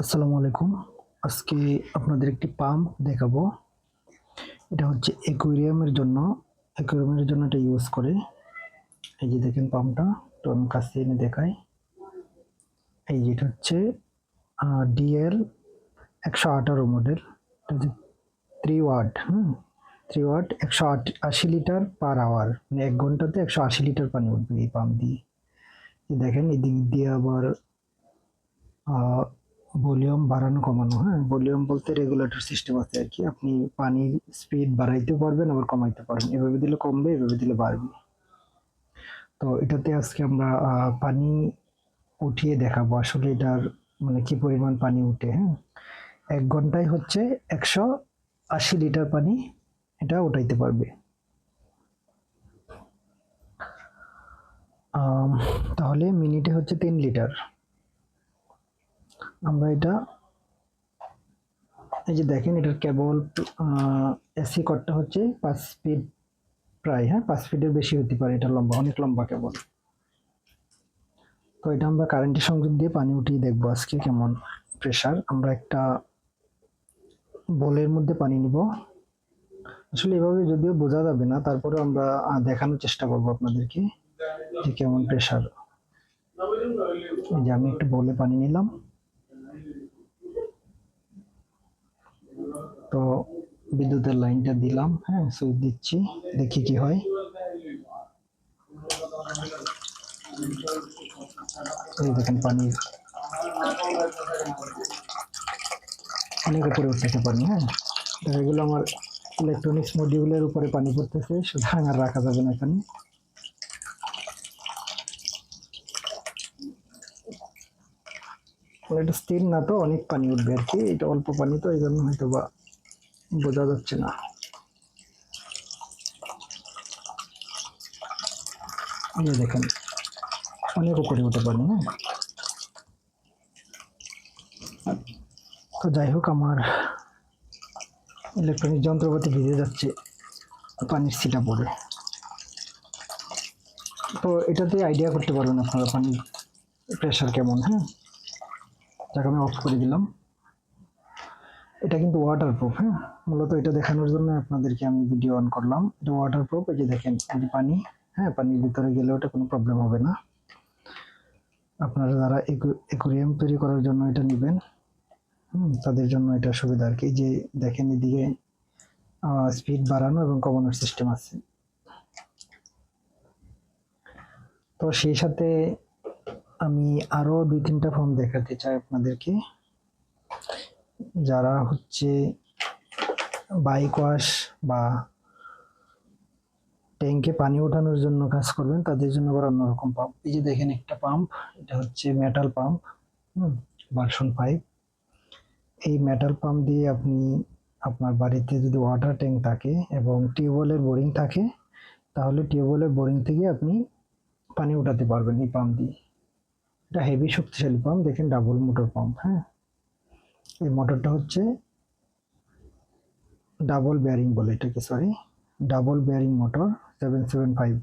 আসসালামু আলাইকুম। আজকে আপনাদের একটি পাম্প দেখাবো। এটা হচ্ছে অ্যাকুয়ারিয়ামের জন্য। অ্যাকুয়ারিয়ামের জন্য এটা ইউজ করে। এই যে দেখেন পাম্পটা, তো আমি কাছে এনে দেখাই। এই যেটা হচ্ছে ডিএল একশো আঠারো মডেল। এটা হচ্ছে থ্রি ওয়াট হুম? থ্রি ওয়াট একশো আশি লিটার পার আওয়ার মানে এক ঘন্টাতে একশো আশি লিটার পানি উঠবে এই পাম্প দিয়ে। দেখেন, এদিক দিয়ে আবার ভলিউম বাড়ানো কমানো হ্যাঁ? ভলিউম বলতে রেগুলেটর সিস্টেম আছে আর কি। আপনি পানির স্পিড বাড়াইতে পারবেন, আবার কমাইতে পারবেন। এভাবে দিলে কমবে, এভাবে দিলে বাড়বে। তো এটাতে আজকে আমরা পানি উঠিয়ে দেখাবো। আসলে এটার মানে কি পরিমাণ পানি উঠে হ্যাঁ? এক ঘন্টায় হচ্ছে একশো আশি লিটার পানি এটা উঠাইতে পারবে। তাহলে মিনিটে হচ্ছে তিন লিটার। আমরা এটা এই যে দেখেন, এটার কেবল এসি কটটা হচ্ছে পাঁচ ফিট প্রায় হ্যাঁ? পাঁচ ফিটের বেশি হতে পারে এটা লম্বা, অনেক লম্বা কেবল। তো এটা আমরা কারেন্টের সংযোগ দিয়ে পানি উঠিয়ে দেখব আজকে কেমন প্রেশার আমরা একটা বোলের মধ্যে পানি নিব। আসলে এভাবে যদিও বোঝা যাবে না তারপরে আমরা দেখানোর চেষ্টা করব আপনাদেরকে যে কেমন প্রেসার যে আমি একটু বলে পানি নিলাম। তো বিদ্যুতের লাইনটা দিলাম হ্যাঁ সুইচ দিচ্ছি, দেখি কি হয়। এই দেখেন পানি অনেক উপরে উঠতেছে পানি হ্যাঁ। দেখা গেলো আমার ইলেকট্রনিক্স মডিউলের উপরে পানি পড়তেছে, সুতরাং আর রাখা যাবে না এখানে। এটা স্থির না তো, অনেক পানি উঠবে আর কি, এটা অল্প পানি তো, এই জন্য হয়তো বা বোঝা যাচ্ছে না। দেখেন, অনেক উপরে উঠে পানি হ্যাঁ? তো যাই হোক, আমার ইলেকট্রনিক যন্ত্রপাতি ভিজে যাচ্ছে, পানির ছিটা পড়ে। তো এটাতে আইডিয়া করতে পারবেন আপনারা পানির প্রেশার কেমন হ্যাঁ? যাকে, আমি অফ করে দিলাম। এটা কিন্তু ওয়াটার প্রুফ হ্যাঁ? মূলত এটা দেখানোর জন্য আপনাদেরকে আমি ভিডিও অন করলাম। এটা ওয়াটার প্রুফ এই যে দেখেন এই পানি হ্যাঁ? পানির ভিতরে গেলে ওটা কোনো প্রবলেম হবে না। আপনারা যারা একুরিয়াম তৈরি করার জন্য এটা নেবেন হুম, তাদের জন্য এটা সুবিধা আর কি। যে দেখেন এদিকে স্পিড বাড়ানো এবং কমানোর সিস্টেম আছে। তো সেই সাথে আমি আরও দুই তিনটা ফর্ম দেখাতে চাই আপনাদেরকে। যারা হচ্ছে বাইক ওয়াশ বা ট্যাঙ্কে পানি ওঠানোর জন্য কাজ করবেন, তাদের জন্য আবার অন্যরকম পাম্প এই যে দেখেন একটা পাম্প এটা হচ্ছে মেটাল পাম্প হুম ভার্সন ফাইভ এই মেটাল পাম্প দিয়ে আপনি আপনার বাড়িতে যদি ওয়াটার ট্যাঙ্ক থাকে এবং টিউবওয়েলের বোরিং থাকে, তাহলে টিউবওয়েলের বোরিং থেকে আপনি পানি উঠাতে পারবেন এই পাম্প দিয়ে। এটা হেভি শক্তিশালী পাম্প দেখেন ডাবল মোটর পাম্প হ্যাঁ। এই মোটরটা হচ্ছে ডাবল বেয়ারিং বলে এটাকে sorry double bearing motor seven seven five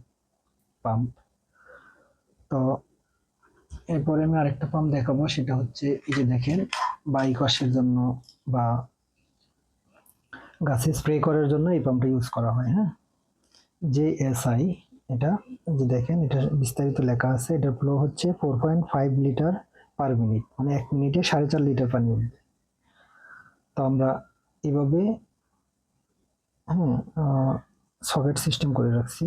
pump তো এরপরে আমি আরেকটা পাম্প দেখাবো, সেটা হচ্ছে এই যে দেখেন বাইক ওয়াশের জন্য বা গাছে স্প্রে করার জন্য এই পাম্পটা ইউজ করা হয় হ্যাঁ? জে এস আই এটা যে দেখেন, এটা বিস্তারিত লেখা আছে, এটার ফ্লো হচ্ছে four point five litre per minute মানে এক মিনিটে সাড়ে চার লিটার পানি উঠবে তো আমরা এভাবে হ্যাঁ সকেট সিস্টেম করে রাখছি।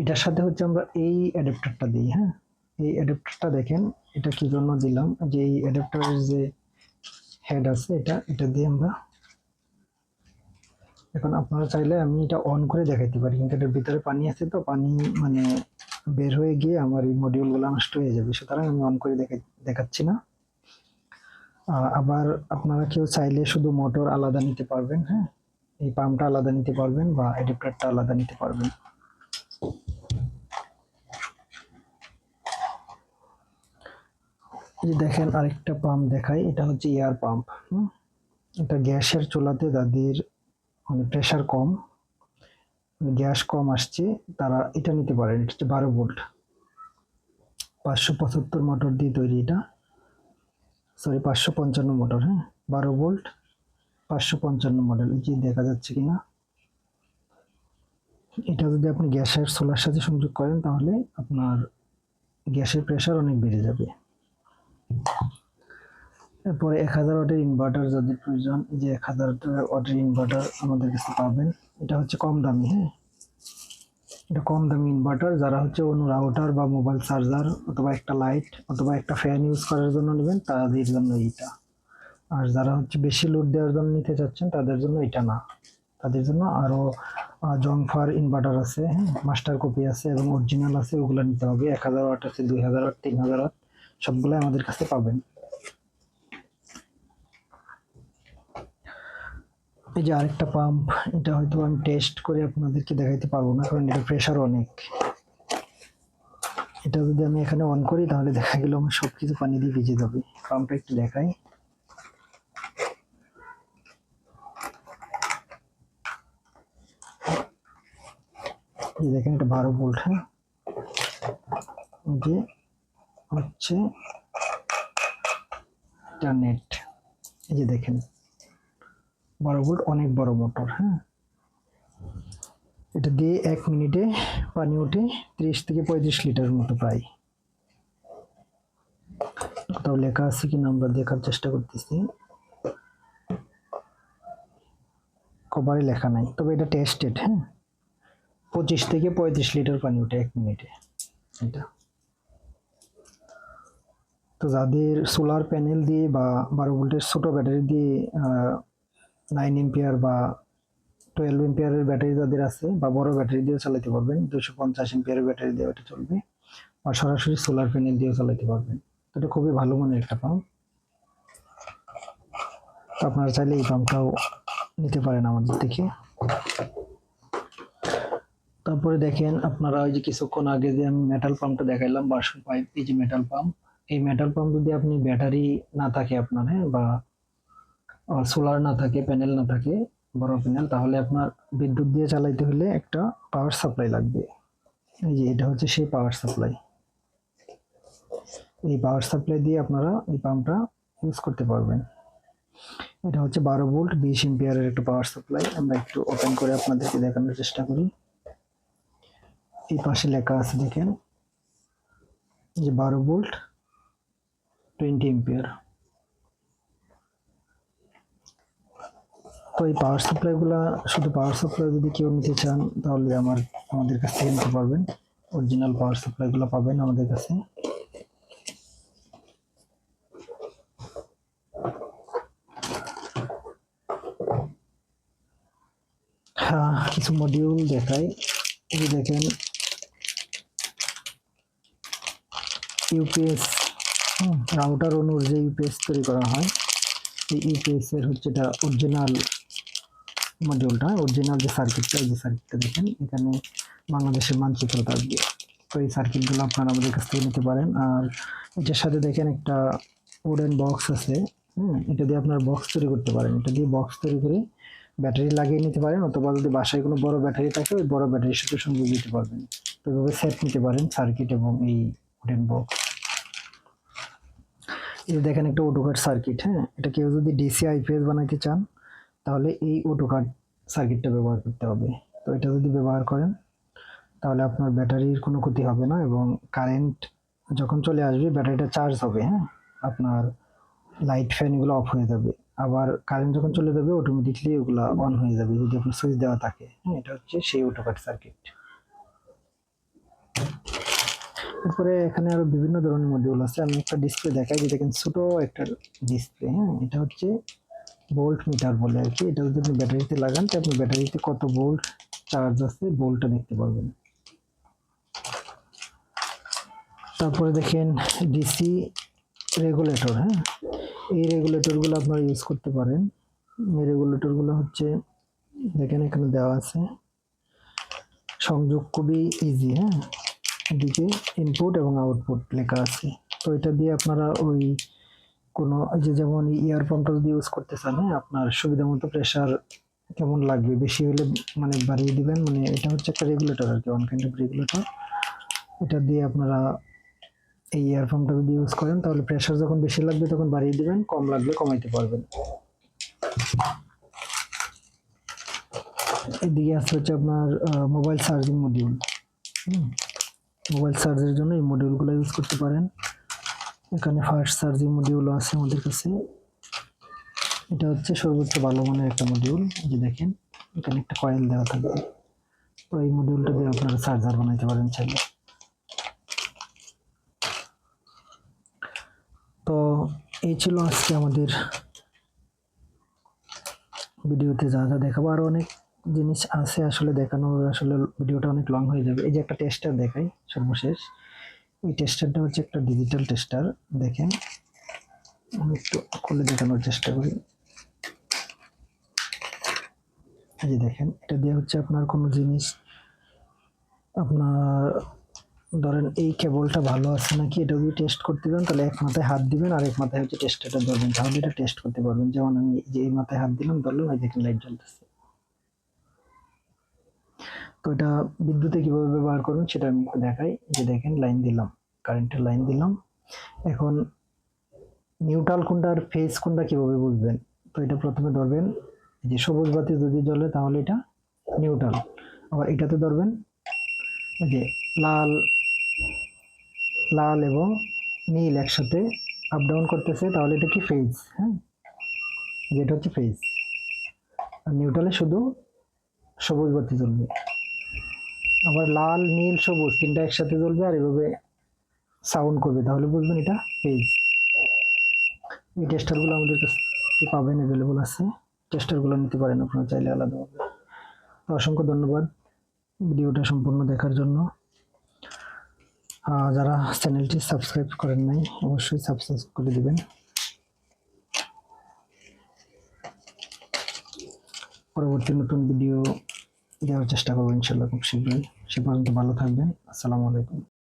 এটার সাথে হচ্ছে আমরা এই অ্যাডাপ্টারটা দিই হ্যাঁ? এই অ্যাডাপ্টারটা দেখেন, এটা কি জন্য দিলাম? যে এই অ্যাডাপ্টারের যে হেড আছে, এটা এটা দিয়ে আমরা এখন আপনারা চাইলে আমি এটা অন করে দেখাইতে পারি। কিন্তু এটার ভিতরে পানি আছে তো, পানি মানে বের হয়ে গিয়ে আমার এই মডিউলগুলো নষ্ট হয়ে যাবে। সুতরাং আমি অন করে দেখাই, দেখাচ্ছি না। আবার আপনারা কেউ চাইলে শুধু মোটর আলাদা নিতে পারবেন হ্যাঁ? এই পাম্পটা আলাদা নিতে পারবেন বা অ্যাডাপ্টারটা আলাদা নিতে পারবেন। এই দেখেন আরেকটা পাম্প দেখাই, এটা হচ্ছে এয়ার পাম্প এটা গ্যাসের চুলাতে যাদের মানে প্রেশার কম, গ্যাস কম আসছে, তারা এটা নিতে পারেন, এটা হচ্ছে বারো ভোল্ট। পাঁচশো পঁচাত্তর মোটর দিয়ে তৈরি এটা। সরি পাঁচশো পঞ্চান্ন মোটর হ্যাঁ? বারো ভোল্ট পাঁচশো পঞ্চান্ন মডেল যে দেখা যাচ্ছে কিনা? এটা যদি আপনি গ্যাসের সোলার সাথে সংযোগ করেন, তাহলে আপনার গ্যাসের প্রেশার অনেক বেড়ে যাবে। এরপরে এক হাজার ওয়াটের ইনভার্টার যাদের প্রয়োজন যে এক হাজার ওয়াটের ইনভার্টার আমাদের কাছে পাবেন, এটা হচ্ছে কম দামি হ্যাঁ? এটা কম দামি ইনভার্টার যারা হচ্ছে অন্য রাউটার বা মোবাইল চার্জার অথবা একটা লাইট অথবা একটা ফ্যান ইউজ করার জন্য নেবেন, তাদের জন্য এইটা। আর যারা হচ্ছে বেশি লোড দেওয়ার জন্য নিতে চাচ্ছেন, তাদের জন্য এটা না। তাদের জন্য আরও জংফার ইনভার্টার আছে হ্যাঁ মাস্টার কপি আছে এবং অরিজিনাল আছে, ওগুলো নিতে হবে। এক হাজার ওয়াট আছে, দুই হাজার ওয়াট, তিন হাজার ওয়াট সবগুলো আমাদের কাছে পাবেন। এই যে আরেকটা পাম্প এটা হয়তো আমি টেস্ট করে আপনাদেরকে দেখাইতে পারব না, কারণ এটা প্রেশার অনেক। এটা যদি আমি এখানে অন করি, তাহলে দেখা গেল আমার সব কিছু পানি দিয়ে ভিজে যাবে। পাম্পটা একটু দেখাই। দেখেন, এটা বারো ভোল্ট হ্যাঁ? যে হচ্ছে ইন্টারনেট এই যে দেখেন বারো ভোল্ট অনেক বড় মোটর হ্যাঁ? এটা দিয়ে এক মিনিটে পানি ওঠে ত্রিশ থেকে পঁয়ত্রিশ লিটার মতো প্রায় কোথাও লেখা আছে কিনা আমরা দেখার চেষ্টা করতেছি। কভারে লেখা নাই, তবে এটা টেস্টেড হ্যাঁ? পঁচিশ থেকে পঁয়ত্রিশ লিটার পানি ওঠে এক মিনিটে, এটা। তো যাদের সোলার প্যানেল দিয়ে বা বারো ভোল্টের ছোটো ব্যাটারি দিয়ে নাইন এম্পিয়ার বা টুয়েলভ এম্পিয়ারের ব্যাটারি যাদের আছে বা বড় ব্যাটারি দিয়েও চালাতে পারবেন দুশো পঞ্চাশ এম্পিয়ারের ব্যাটারি দিয়ে ওটা চলবে বা সরাসরি সোলার প্যানেল দিয়েও চালাতে পারবেন। এটা খুবই ভালো মানের একটা পাম্প আপনারা চাইলে এই পাম্পটাও নিতে পারেন আমাদের থেকে। তারপরে দেখেন আপনারা ওই যে কিছুক্ষণ আগে যে আমি মেটাল পাম্পটা দেখাইলাম বাসন পাইপ এই যে মেটাল পাম্প এই মেটাল পাম্প যদি আপনি ব্যাটারি না থাকে আপনার হ্যাঁ বা সোলার না থাকে প্যানেল না থাকে, বড় প্যানেল তাহলে আপনার বিদ্যুৎ দিয়ে চালাইতে হলে একটা পাওয়ার সাপ্লাই লাগবে। এই যে এটা হচ্ছে সেই পাওয়ার সাপ্লাই এই পাওয়ার সাপ্লাই দিয়ে আপনারা এই পাম্পটা ইউজ করতে পারবেন। এটা হচ্ছে বারো ভোল্ট বিশ এম্পিয়ারের একটা পাওয়ার সাপ্লাই আমরা একটু ওপেন করে আপনাদেরকে দেখানোর চেষ্টা করি। এই পাশে লেখা আছে, দেখেন যে বারো ভোল্ট টোয়েন্টি এম্পিয়ার তো এই পাওয়ার সাপ্লাইগুলো শুধু পাওয়ার সাপ্লাই যদি কেউ নিতে চান, তাহলে আমার, আমাদের কাছ থেকে নিতে পারবেন। অরিজিনাল পাওয়ার সাপ্লাইগুলো পাবেন আমাদের কাছে। হ্যাঁ কিছু মডিউল দেখাই। এই দেখেন ইউপিএস রাউটার অনুর যে ইউপিএস তৈরি করা হয়, এই ইউপিএস এর হচ্ছে এটা অরিজিনাল মডিউলটা অরিজিনাল যে সার্কিটটা এই যে সার্কিটটা দেখেন, এখানে বাংলাদেশের মানচিত্র থাকবে তো এই সার্কিটগুলো আপনারা আমাদের কাছ থেকে নিতে পারেন। আর এটার সাথে দেখেন একটা উডেন বক্স আছে, হুম, এটা দিয়ে আপনার বক্স তৈরি করতে পারেন। এটা দিয়ে বক্স তৈরি করে ব্যাটারি লাগিয়ে নিতে পারেন, অথবা যদি বাসায় কোনো বড় ব্যাটারি থাকে, ওই বড় ব্যাটারির সাথে সংযোগ দিতে পারবেন। তো এভাবে সেট নিতে পারেন সার্কিট এবং এই উডেন বক্স এই দেখেন একটা অটোকাট সার্কিট হ্যাঁ এটা কেউ যদি ডিসি আইপিএস বানাইতে চান তাহলে এই অটোকাট সার্কিটটা ব্যবহার করতে হবে। তো এটা যদি ব্যবহার করেন, তাহলে আপনার ব্যাটারির কোনো ক্ষতি হবে না এবং কারেন্ট যখন চলে আসবে, ব্যাটারিটা চার্জ হবে হ্যাঁ? আপনার লাইট ফ্যান এগুলো অফ হয়ে যাবে। আবার কারেন্ট যখন চলে যাবে অটোমেটিকলি ওগুলো অন হয়ে যাবে যদি আপনার সুইচ দেওয়া থাকে। হ্যাঁ এটা হচ্ছে সেই অটোকাট সার্কিট তারপরে এখানে আরও বিভিন্ন ধরনের মডিউল আছে। আমি একটা ডিসপ্লে দেখাই যে দেখেন ছোট একটা ডিসপ্লে হ্যাঁ? এটা হচ্ছে ভোল্ট মিটার বলে আর কি এটা যদি আপনি ব্যাটারিতে লাগান, তো আপনি ব্যাটারিতে কত ভোল্ট চার্জ আছে ভোল্টটা দেখতে পারবেন। তারপরে দেখেন ডিসি রেগুলেটর হ্যাঁ? এই রেগুলেটরগুলো আপনারা ইউজ করতে পারেন। এই রেগুলেটরগুলো হচ্ছে, দেখেন এখানে দেওয়া আছে, সংযোগ খুবই ইজি হ্যাঁ? এদিকে ইনপুট এবং আউটপুট লেখা আছে। তো এটা দিয়ে আপনারা ওই কোনো এই যে যেমন ইয়ার পাম্পটা যদি ইউজ করতে চান হ্যাঁ আপনার সুবিধা মতো প্রেশার কেমন লাগবে? বেশি হলে মানে বাড়িয়ে দিবেন মানে এটা হচ্ছে একটা রেগুলেটর আর কি ওয়ান কাইন্ড অফ রেগুলেটর এটা দিয়ে আপনারা এই ইয়ারফোনটা যদি ইউজ করেন, তাহলে প্রেশার যখন বেশি লাগবে তখন বাড়িয়ে দিবেন, কম লাগলে কমাইতে পারবেন। এদিকে আছে হচ্ছে আপনার মোবাইল চার্জিং মডিউল মোবাইল চার্জের জন্য এই মডিউলগুলো ইউজ করতে পারেন। এখানে ফাস্ট চার্জিং মডিউলও আছে আমাদের কাছে। এটা হচ্ছে সর্বোচ্চ ভালো মানের একটা মডিউল যে দেখেন, এখানে একটা কয়েল দেওয়া থাকবে। তো এই মডিউলটা দিয়ে আপনারা চার্জার বানাইতে পারেন চাইলে। তো এই ছিল আজকে আমাদের ভিডিওতে যা যা দেখাবো। আরও অনেক জিনিস আছে আসলে দেখানোর, আসলে ভিডিওটা অনেক লং হয়ে যাবে। এই যে একটা টেস্টার দেখাই সর্বশেষ। এই টেস্টারটা হচ্ছে একটা ডিজিটাল টেস্টার দেখেন। আমি একটু খুলে দেখানোর চেষ্টা করি। এই যে দেখেন, এটা দিয়ে হচ্ছে আপনার কোনো জিনিস, আপনার ধরেন এই কেবলটা ভালো আছে নাকি, এটা যদি টেস্ট করতে দেন, তাহলে এক মাথায় হাত দিবেন আর এক মাথায় হচ্ছে টেস্টারটা ধরবেন। তাহলে এটা টেস্ট করতে পারবেন। যেমন আমি যে এই মাথায় হাত দিলাম ধরলাম এই দেখেন লাইট জ্বলতেছে। তো এটা বিদ্যুতে কীভাবে ব্যবহার করুন সেটা আমি একটু দেখাই যে দেখেন, লাইন দিলাম, কারেন্টের লাইন দিলাম। এখন নিউট্রাল কোনটা আর ফেজ কোনটা কীভাবে বুঝবেন? তো এটা প্রথমে ধরবেন যে সবুজ বাতি যদি জ্বলে তাহলে এটা নিউট্রাল। আবার এটাতে ধরবেন যে লাল লাল এবং নীল একসাথে আপ ডাউন করতেছে, তাহলে এটা কি ফেজ? হ্যাঁ? যেটা হচ্ছে ফেজ। আর নিউট্রালে শুধু সবুজ বাতি জ্বলবে। আবার লাল, নীল, সবুজ, তিনটা একসাথে জ্বলবে আর এভাবে সাউন্ড করবে। তাহলে বুঝবেন এটা? ফেজ এই টেস্টারগুলো আমাদের কাছে পাবেন অ্যাভেলেবল আছে। টেস্টারগুলো নিতে পারেন আপনারা চাইলে আলাদাভাবে। তো অসংখ্য ধন্যবাদ ভিডিওটা সম্পূর্ণ দেখার জন্য। যারা চ্যানেলটি সাবস্ক্রাইব করেন নাই, অবশ্যই সাবস্ক্রাইব করে দেবেন। পরবর্তী নতুন ভিডিও দেওয়ার চেষ্টা করব ইনশাল্লাহ খুব শীঘ্রই। সে পর্যন্ত ভালো থাকবেন। আসসালামু আলাইকুম।